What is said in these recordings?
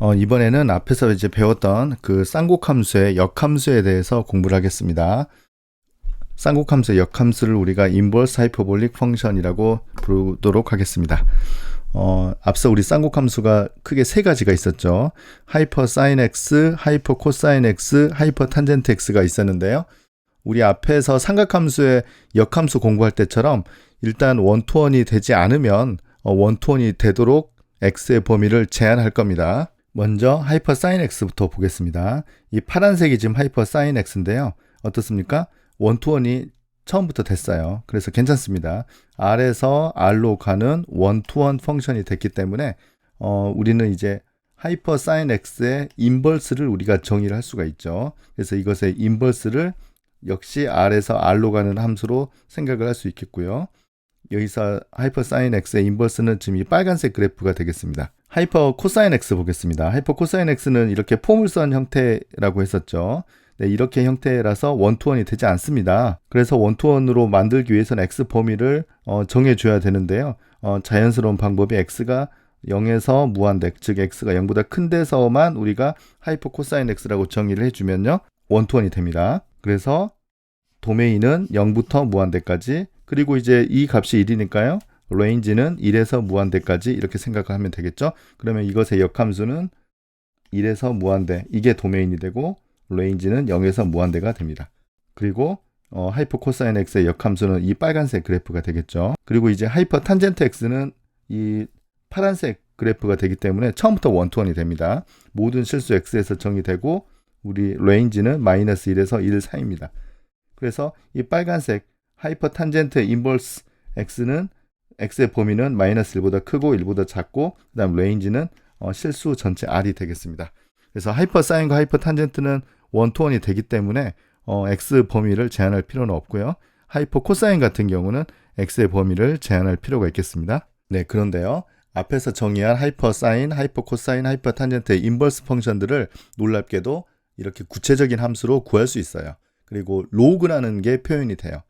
어, 이번에는 앞에서 이제 배웠던 그 쌍곡함수의 역함수에 대해서 공부를 하겠습니다. 쌍곡함수의 역함수를 우리가 인버스 하이퍼볼릭 펑션이라고 부르도록 하겠습니다. 어, 앞서 우리 쌍곡함수가 크게 세 가지가 있었죠. 하이퍼 사인 x, 하이퍼 코사인 x, 하이퍼 탄젠트 x가 있었는데요. 우리 앞에서 삼각함수의 역함수 공부할 때처럼 일단 원투원이 되지 않으면 어, 원투원이 되도록 x의 범위를 제한할 겁니다. 먼저 하이퍼 사인 x부터 보겠습니다. 이 파란색이 지금 하이퍼 사인 x인데요. 어떻습니까? 원투원이 처음부터 됐어요. 그래서 괜찮습니다. R에서 R로 가는 원투원 펑션이 됐기 때문에 어, 우리는 이제 하이퍼 사인 x의 인버스를 우리가 정의를 할 수가 있죠. 그래서 이것의 인버스를 역시 R에서 R로 가는 함수로 생각을 할 수 있겠고요. 여기서 하이퍼 사인 x의 인버스는 지금 이 빨간색 그래프가 되겠습니다. 하이퍼 코사인 x 보겠습니다. 하이퍼 코사인 x는 이렇게 포물선 형태라고 했었죠. 네, 이렇게 형태라서 원투원이 되지 않습니다. 그래서 원투원으로 만들기 위해서는 x 범위를 어, 정해줘야 되는데요. 어, 자연스러운 방법이 x가 0에서 무한대, 즉 x가 0보다 큰 데서만 우리가 하이퍼 코사인 x라고 정의를 해주면요. 원투원이 됩니다. 그래서 도메인은 0부터 무한대까지 그리고 이제 이 값이 1이니까요. 레인지는 1에서 무한대까지 이렇게 생각하면 되겠죠. 그러면 이것의 역함수는 1에서 무한대 이게 도메인이 되고 레인지는 0에서 무한대가 됩니다. 그리고 어, 하이퍼 코사인 x의 역함수는 이 빨간색 그래프가 되겠죠. 그리고 이제 하이퍼 탄젠트 x는 이 파란색 그래프가 되기 때문에 처음부터 원투원이 됩니다. 모든 실수 x에서 정의되고 우리 레인지는 마이너스 1에서 1 사이입니다. 그래서 이 빨간색 하이퍼 탄젠트 인버스 x는 x의 범위는 마이너스 1보다 크고 1보다 작고 그 다음 레인지는 어, 실수 전체 r이 되겠습니다. 그래서 하이퍼 사인과 하이퍼 탄젠트는 원투원이 되기 때문에 어, x 범위를 제한할 필요는 없고요. 하이퍼 코사인 같은 경우는 x의 범위를 제한할 필요가 있겠습니다. 네, 그런데요. 앞에서 정의한 하이퍼 사인, 하이퍼 코사인, 하이퍼 탄젠트의 인버스 펑션들을 놀랍게도 이렇게 구체적인 함수로 구할 수 있어요. 그리고 로그라는 게 표현이 돼요.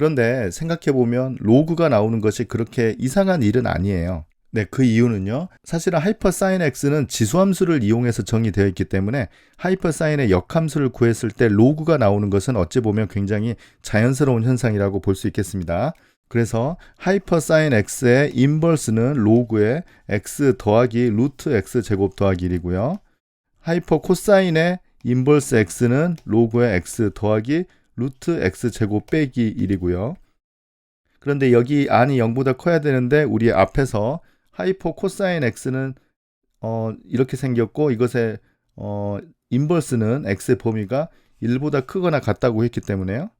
그런데 생각해 보면 로그가 나오는 것이 그렇게 이상한 일은 아니에요. 네, 그 이유는요. 사실은 하이퍼 사인 x는 지수함수를 이용해서 정의되어 있기 때문에 하이퍼 사인의 역함수를 구했을 때 로그가 나오는 것은 어찌 보면 굉장히 자연스러운 현상이라고 볼 수 있겠습니다. 그래서 하이퍼 사인 x의 인버스는 로그의 x 더하기 루트 x 제곱 더하기 1이고요. 하이퍼 코사인의 인버스 x는 로그의 x 더하기 루트 x 제곱 빼기 1이고요. 그런데 여기 안이 0보다 커야 되는데 우리 앞에서 하이퍼 코사인 x는 어, 이렇게 생겼고 이것의 어, 인버스는 x의 범위가 1보다 크거나 같다고 했기 때문에요.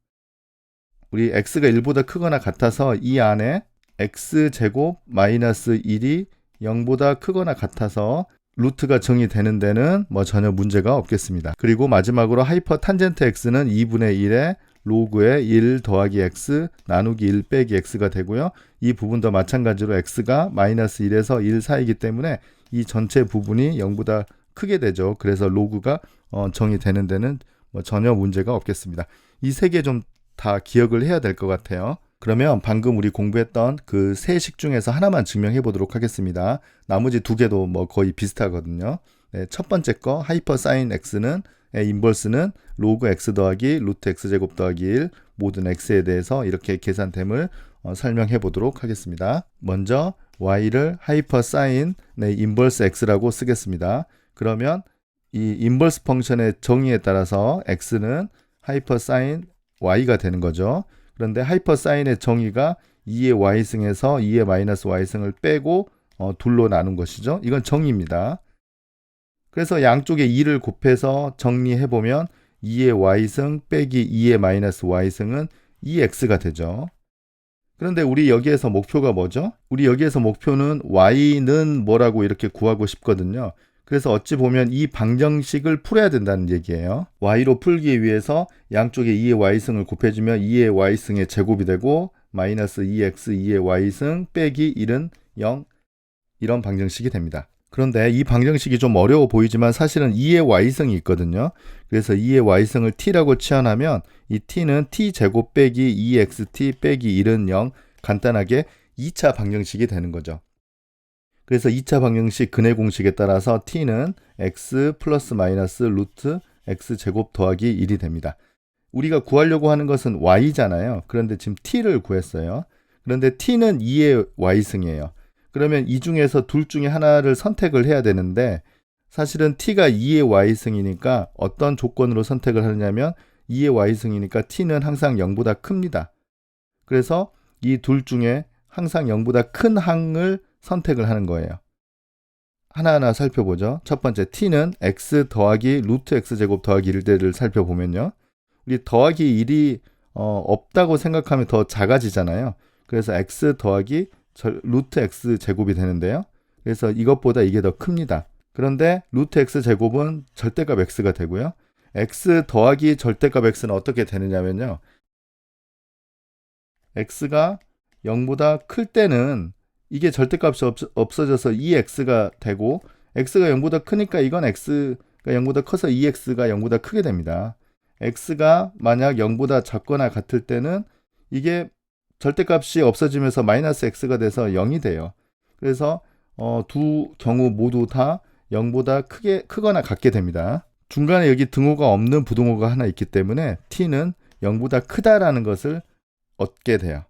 우리 x가 1보다 크거나 같아서 이 안에 x 제곱 마이너스 1이 0보다 크거나 같아서 루트가 정의되는 데는 뭐 전혀 문제가 없겠습니다. 그리고 마지막으로 하이퍼 탄젠트 x는 2분의 1에 로그의 1 더하기 x 나누기 1 빼기 x가 되고요. 이 부분도 마찬가지로 x가 마이너스 1에서 1 사이기 때문에 이 전체 부분이 0보다 크게 되죠. 그래서 로그가 어, 정의되는 데는 뭐 전혀 문제가 없겠습니다. 이 세 개 좀 다 기억을 해야 될 것 같아요. 그러면 방금 우리 공부했던 그 세 식 중에서 하나만 증명해 보도록 하겠습니다. 나머지 두 개도 뭐 거의 비슷하거든요. 네, 첫 번째 거 하이퍼 사인 x는 인버스는 로그 x 더하기 루트 x 제곱 더하기 1 모든 x에 대해서 이렇게 계산됨을 어, 설명해 보도록 하겠습니다. 먼저 y를 하이퍼 사인 네, 인버스 x라고 쓰겠습니다. 그러면 이 인버스 펑션의 정의에 따라서 x는 하이퍼 사인 y가 되는 거죠. 그런데 하이퍼 사인의 정의가 2의 y승에서 2의 마이너스 y승을 빼고 어, 둘로 나눈 것이죠. 이건 정의입니다. 그래서 양쪽에 2를 곱해서 정리해 보면 2의 y승 빼기 2의 마이너스 y승은 2x가 되죠. 그런데 우리 여기에서 목표가 뭐죠? 우리 여기에서 목표는 y는 뭐라고 이렇게 구하고 싶거든요. 그래서 어찌 보면 이 방정식을 풀어야 된다는 얘기예요. y로 풀기 위해서 양쪽에 2의 y승을 곱해주면 2의 y승의 제곱이 되고 마이너스 2x 2의 y승 빼기 1은 0 이런 방정식이 됩니다. 그런데 이 방정식이 좀 어려워 보이지만 사실은 2의 y승이 있거든요. 그래서 2의 y승을 t라고 치환하면 이 t는 t 제곱 빼기 2xt 빼기 1은 0 간단하게 2차 방정식이 되는 거죠. 그래서 2차 방정식 근해 공식에 따라서 t는 x 플러스 마이너스 루트 x 제곱 더하기 1이 됩니다. 우리가 구하려고 하는 것은 y잖아요. 그런데 지금 t를 구했어요. 그런데 t는 2의 y승이에요. 그러면 이 중에서 둘 중에 하나를 선택을 해야 되는데 사실은 t가 2의 y승이니까 어떤 조건으로 선택을 하느냐면 2의 y승이니까 t는 항상 0보다 큽니다. 그래서 이 둘 중에 항상 0보다 큰 항을 선택을 하는 거예요. 하나하나 살펴보죠. 첫 번째 t는 x 더하기 루트 x 제곱 더하기 1대를 살펴보면요. 우리 더하기 1이 어, 없다고 생각하면 더 작아지잖아요. 그래서 x 더하기 절, 루트 x 제곱이 되는데요. 그래서 이것보다 이게 더 큽니다. 그런데 루트 x 제곱은 절대값 x가 되고요. x 더하기 절대값 x는 어떻게 되느냐면요. x가 0보다 클 때는 이게 절대값이 없, 없어져서 2x가 되고 x가 0보다 크니까 이건 x가 0보다 커서 2x가 0보다 크게 됩니다. x가 만약 0보다 작거나 같을 때는 이게 절대값이 없어지면서 마이너스 x가 돼서 0이 돼요. 그래서 어, 두 경우 모두 다 0보다 크게 크거나 같게 됩니다. 중간에 여기 등호가 없는 부등호가 하나 있기 때문에 t는 0보다 크다라는 것을 얻게 돼요.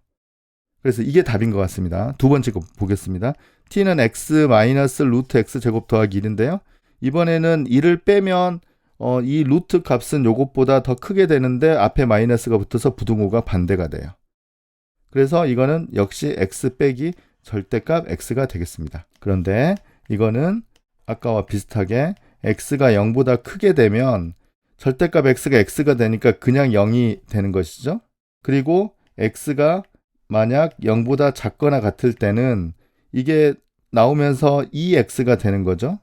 그래서 이게 답인 것 같습니다. 두 번째 거 보겠습니다. t는 x 마이너스 루트 x 제곱 더하기 1인데요. 이번에는 1을 빼면 어, 이 루트 값은 요것보다 더 크게 되는데 앞에 마이너스가 붙어서 부등호가 반대가 돼요. 그래서 이거는 역시 x 빼기 절대값 x가 되겠습니다. 그런데 이거는 아까와 비슷하게 x가 0보다 크게 되면 절대값 x가 x가 되니까 그냥 0이 되는 것이죠. 그리고 x가 만약 0보다 작거나 같을 때는 이게 나오면서 2x가 되는 거죠.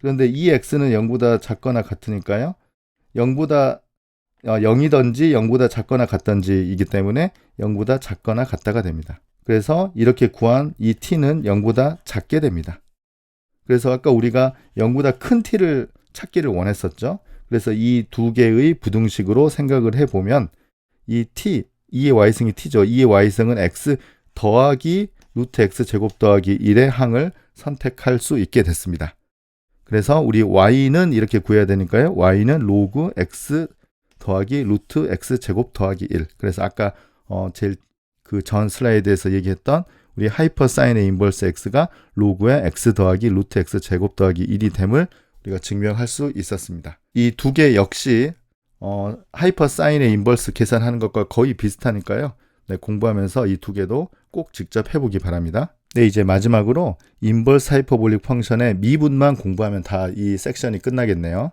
그런데 2x는 0보다 작거나 같으니까요. 0보다 0이든지 0보다 작거나 같든지이기 때문에 0보다 작거나 같다가 됩니다. 그래서 이렇게 구한 이 t는 0보다 작게 됩니다. 그래서 아까 우리가 0보다 큰 t를 찾기를 원했었죠. 그래서 이 두 개의 부등식으로 생각을 해보면 이 t, 2의 y승이 t죠. 2의 y승은 x 더하기 루트 x 제곱 더하기 1의 항을 선택할 수 있게 됐습니다. 그래서 우리 y는 이렇게 구해야 되니까요. y는 로그 x 더하기 루트 x 제곱 더하기 1. 그래서 아까 어 제일 그 전 슬라이드에서 얘기했던 우리 하이퍼 사인의 인버스 x가 로그의 x 더하기 루트 x 제곱 더하기 1이 됨을 우리가 증명할 수 있었습니다. 이 두 개 역시 어, 하이퍼 사인의 인버스 계산하는 것과 거의 비슷하니까요. 네, 공부하면서 이 두 개도 꼭 직접 해보기 바랍니다. 네, 이제 마지막으로 인버스 하이퍼볼릭 펑션의 미분만 공부하면 다 이 섹션이 끝나겠네요.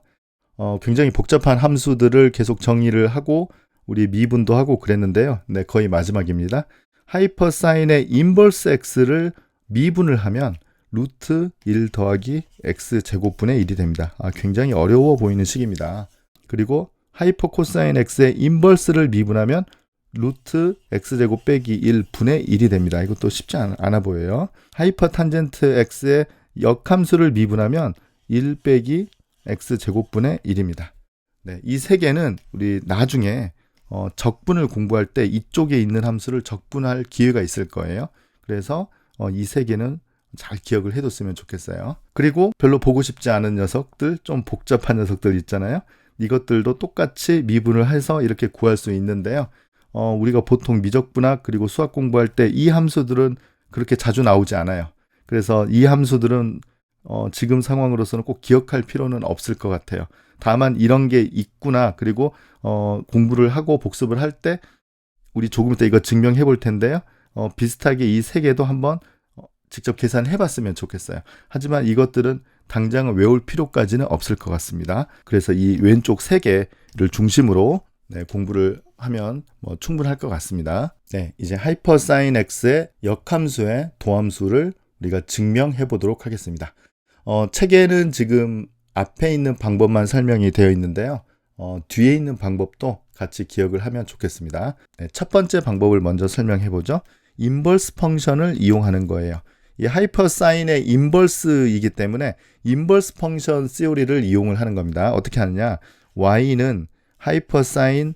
어, 굉장히 복잡한 함수들을 계속 정의를 하고 우리 미분도 하고 그랬는데요. 네, 거의 마지막입니다. 하이퍼 사인의 인버스 x를 미분을 하면 루트 1 더하기 x 제곱분의 1이 됩니다. 아, 굉장히 어려워 보이는 식입니다. 그리고 하이퍼 코사인 x의 인버스를 미분하면 루트 x제곱 빼기 1분의 1이 됩니다. 이것도 쉽지 않, 아 보여요. 하이퍼 탄젠트 x의 역함수를 미분하면 1 빼기 x제곱분의 1입니다. 네, 이 세 개는 우리 나중에 어, 적분을 공부할 때 이쪽에 있는 함수를 적분할 기회가 있을 거예요. 그래서 어, 이 세 개는 잘 기억을 해뒀으면 좋겠어요. 그리고 별로 보고 싶지 않은 녀석들, 좀 복잡한 녀석들 있잖아요. 이것들도 똑같이 미분을 해서 이렇게 구할 수 있는데요. 어, 우리가 보통 미적분학 그리고 수학 공부할 때 이 함수들은 그렇게 자주 나오지 않아요. 그래서 이 함수들은 어, 지금 상황으로서는 꼭 기억할 필요는 없을 것 같아요. 다만 이런 게 있구나 그리고 어, 공부를 하고 복습을 할 때 우리 조금 이따 이거 증명해 볼 텐데요. 어, 비슷하게 이 세 개도 한번 어, 직접 계산해 봤으면 좋겠어요. 하지만 이것들은 당장은 외울 필요까지는 없을 것 같습니다. 그래서 이 왼쪽 세 개를 중심으로 네, 공부를 하면 뭐 충분할 것 같습니다. 네, 이제 하이퍼 사인 x의 역함수의 도함수를 우리가 증명해 보도록 하겠습니다. 어, 책에는 지금 앞에 있는 방법만 설명이 되어 있는데요. 어, 뒤에 있는 방법도 같이 기억을 하면 좋겠습니다. 네, 첫 번째 방법을 먼저 설명해 보죠. 인버스 펑션을 이용하는 거예요. 이 하이퍼 사인의 인버스이기 때문에 인버스 펑션 시오리를 이용을 하는 겁니다. 어떻게 하느냐? y는 하이퍼 사인의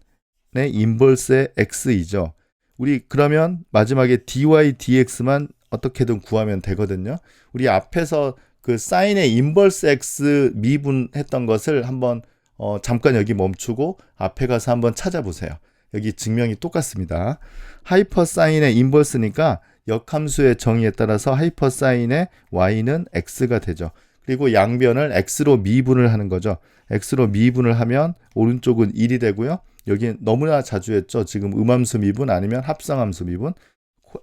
인버스의 x이죠. 우리 그러면 마지막에 dy dx만 어떻게든 구하면 되거든요. 우리 앞에서 그 사인의 인버스 x 미분했던 것을 한번 어, 잠깐 여기 멈추고 앞에 가서 한번 찾아보세요. 여기 증명이 똑같습니다. 하이퍼 사인의 인버스니까 역함수의 정의에 따라서 하이퍼 사인의 y는 x가 되죠. 그리고 양변을 x로 미분을 하는 거죠. x로 미분을 하면 오른쪽은 1이 되고요. 여기 너무나 자주 했죠. 지금 음함수 미분 아니면 합성함수 미분.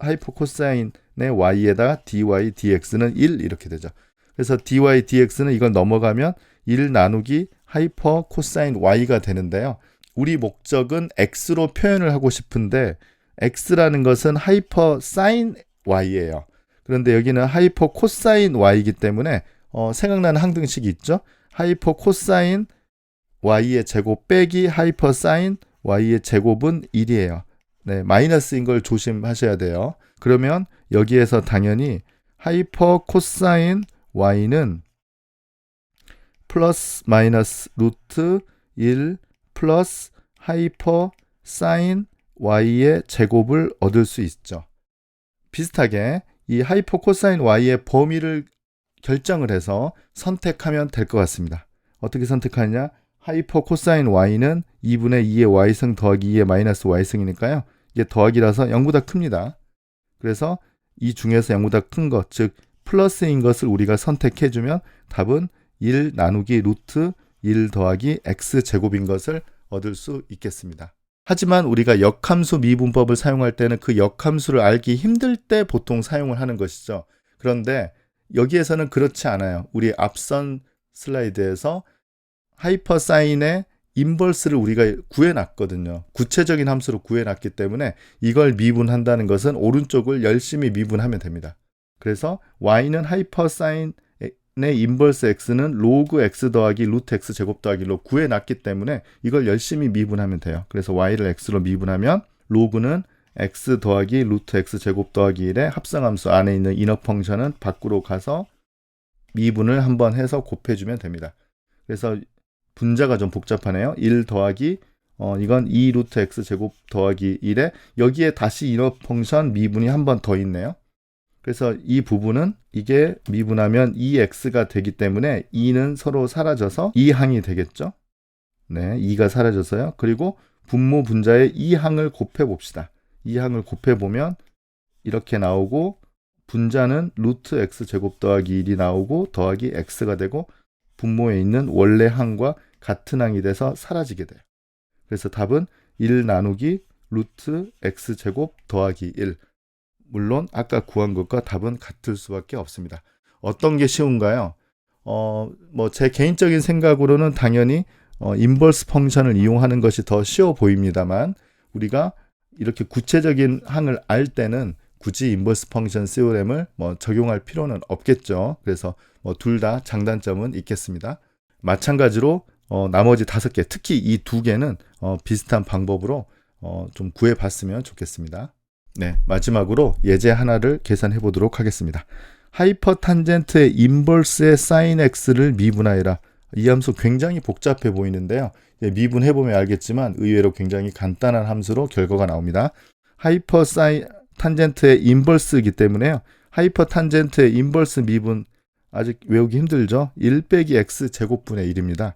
하이퍼 코사인의 y에다가 dy dx는 1 이렇게 되죠. 그래서 dy dx는 이걸 넘어가면 1 나누기 하이퍼 코사인 y가 되는데요. 우리 목적은 x로 표현을 하고 싶은데 x라는 것은 하이퍼 사인 y예요. 그런데 여기는 하이퍼 코사인 y이기 때문에 어, 생각나는 항등식이 있죠. 하이퍼 코사인 y의 제곱 빼기 하이퍼 사인 y의 제곱은 1이에요. 네, 마이너스인 걸 조심하셔야 돼요. 그러면 여기에서 당연히 하이퍼 코사인 y는 플러스 마이너스 루트 1 플러스 하이퍼 사인 y의 제곱을 얻을 수 있죠. 비슷하게 이 하이퍼 코사인 y의 범위를 결정을 해서 선택하면 될 것 같습니다. 어떻게 선택하느냐? 하이퍼 코사인 y는 2분의 2의 y승 더하기 2의 마이너스 y승이니까요. 이게 더하기라서 0보다 큽니다. 그래서 이 중에서 0보다 큰 것, 즉 플러스인 것을 우리가 선택해주면 답은 1 나누기 루트 1 더하기 x 제곱인 것을 얻을 수 있겠습니다. 하지만 우리가 역함수 미분법을 사용할 때는 그 역함수를 알기 힘들 때 보통 사용을 하는 것이죠. 그런데 여기에서는 그렇지 않아요. 우리 앞선 슬라이드에서 하이퍼 사인의 인버스를 우리가 구해놨거든요. 구체적인 함수로 구해놨기 때문에 이걸 미분한다는 것은 오른쪽을 열심히 미분하면 됩니다. 그래서 y는 하이퍼 사인의 인버스 x는 로그 x 더하기 루트 x 제곱 더하기로 구해놨기 때문에 이걸 열심히 미분하면 돼요. 그래서 y를 x로 미분하면 로그는 x 더하기 루트 x 제곱 더하기 1의 합성함수 안에 있는 인어 펑션은 밖으로 가서 미분을 한번 해서 곱해주면 됩니다. 그래서 분자가 좀 복잡하네요. 1 더하기 어, 이건 2 루트 x 제곱 더하기 1에 여기에 다시 인어 펑션 미분이 한 번 더 있네요. 그래서 이 부분은 이게 미분하면 2x가 되기 때문에 2는 서로 사라져서 2항이 되겠죠. 네, 2가 사라져서요. 그리고 분모 분자의 2항을 곱해 봅시다. 2항을 곱해 보면 이렇게 나오고 분자는 루트 x 제곱 더하기 1이 나오고 더하기 x가 되고 분모에 있는 원래 항과 같은 항이 돼서 사라지게 돼요. 그래서 답은 1 나누기 루트 x 제곱 더하기 1. 물론 아까 구한 것과 답은 같을 수밖에 없습니다. 어떤 게 쉬운가요? 어, 뭐 제 개인적인 생각으로는 당연히 어, 인버스 펑션을 이용하는 것이 더 쉬워 보입니다만 우리가 이렇게 구체적인 항을 알 때는 굳이 인버스 펑션 COM을 뭐 적용할 필요는 없겠죠. 그래서 뭐 둘 다 장단점은 있겠습니다. 마찬가지로 어, 나머지 다섯 개, 특히 이 두 개는 어, 비슷한 방법으로 어, 좀 구해봤으면 좋겠습니다. 네, 마지막으로 예제 하나를 계산해 보도록 하겠습니다. 하이퍼 탄젠트의 인버스의 사인 x를 미분하여라. 이 함수 굉장히 복잡해 보이는데요. 미분해 보면 알겠지만 의외로 굉장히 간단한 함수로 결과가 나옵니다. 하이퍼 사인 탄젠트의 인버스이기 때문에요. 하이퍼 탄젠트의 인버스 미분 아직 외우기 힘들죠. 1 빼기 x 제곱분의 1입니다.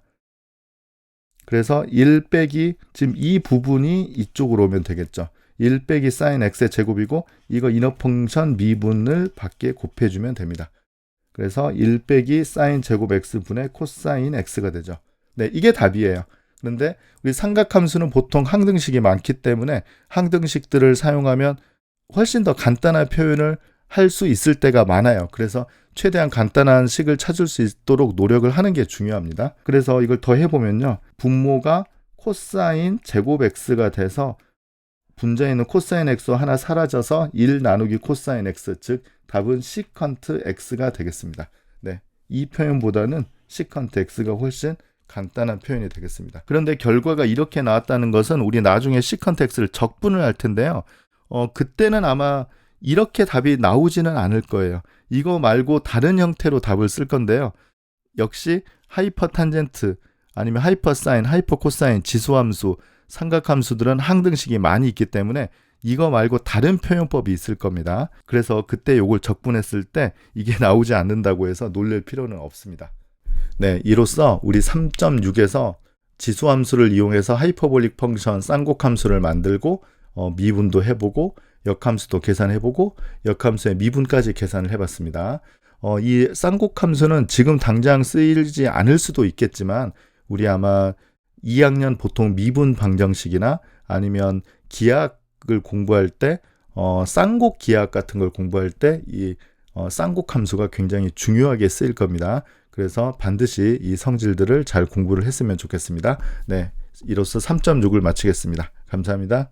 그래서 1 빼기 지금 이 부분이 이쪽으로 오면 되겠죠. 1 빼기 사인 x의 제곱이고 이거 인어 펑션 미분을 밖에 곱해주면 됩니다. 그래서 1 빼기 사인 제곱 x분의 코사인 x가 되죠. 네, 이게 답이에요. 그런데 우리 삼각함수는 보통 항등식이 많기 때문에 항등식들을 사용하면 훨씬 더 간단한 표현을 할 수 있을 때가 많아요. 그래서 최대한 간단한 식을 찾을 수 있도록 노력을 하는 게 중요합니다. 그래서 이걸 더 해보면요. 분모가 코사인 제곱 x가 돼서 분자에 있는 코사인 x 하나 사라져서 1 나누기 코사인 x, 즉 답은 시컨트 x가 되겠습니다. 네, 이 표현보다는 시컨트 x가 훨씬 간단한 표현이 되겠습니다. 그런데 결과가 이렇게 나왔다는 것은 우리 나중에 시컨트 x를 적분을 할 텐데요. 어, 그때는 아마 이렇게 답이 나오지는 않을 거예요. 이거 말고 다른 형태로 답을 쓸 건데요. 역시 하이퍼 탄젠트 아니면 하이퍼 사인, 하이퍼 코사인, 지수함수, 삼각함수들은 항등식이 많이 있기 때문에 이거 말고 다른 표현법이 있을 겁니다. 그래서 그때 요걸 적분했을 때 이게 나오지 않는다고 해서 놀랄 필요는 없습니다. 네, 이로써 우리 3.6에서 지수함수를 이용해서 하이퍼볼릭 펑션 쌍곡 함수를 만들고 어, 미분도 해보고 역함수도 계산해보고 역함수의 미분까지 계산을 해봤습니다. 어, 이 쌍곡 함수는 지금 당장 쓰이지 않을 수도 있겠지만 우리 아마 2학년 보통 미분 방정식이나 아니면 기하학을 공부할 때 어, 쌍곡 기하학 같은 걸 공부할 때이 어, 쌍곡 함수가 굉장히 중요하게 쓰일 겁니다. 그래서 반드시 이 성질들을 잘 공부를 했으면 좋겠습니다. 네. 이로써 3.6을 마치겠습니다. 감사합니다.